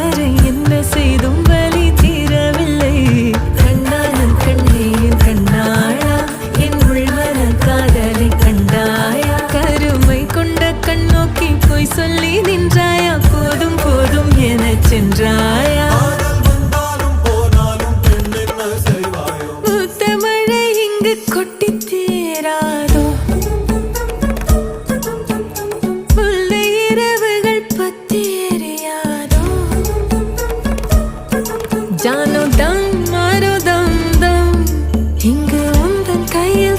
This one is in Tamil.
வரை என்ன செய்தும் வலி தீரவில்லை. கண்ணாலும் கண்ணேயும் கண்ணாயா என் உள்வர காதலை கண்டாயா. கருமை கொண்ட கண்ணோக்கி போய் சொல்லி நின்றாயா. போதும் போதும் என சென்றாயா. கொட்டி தீராதோ? જાનો દમ મારો દમ દમ હિંગ ઉંદન કૈયા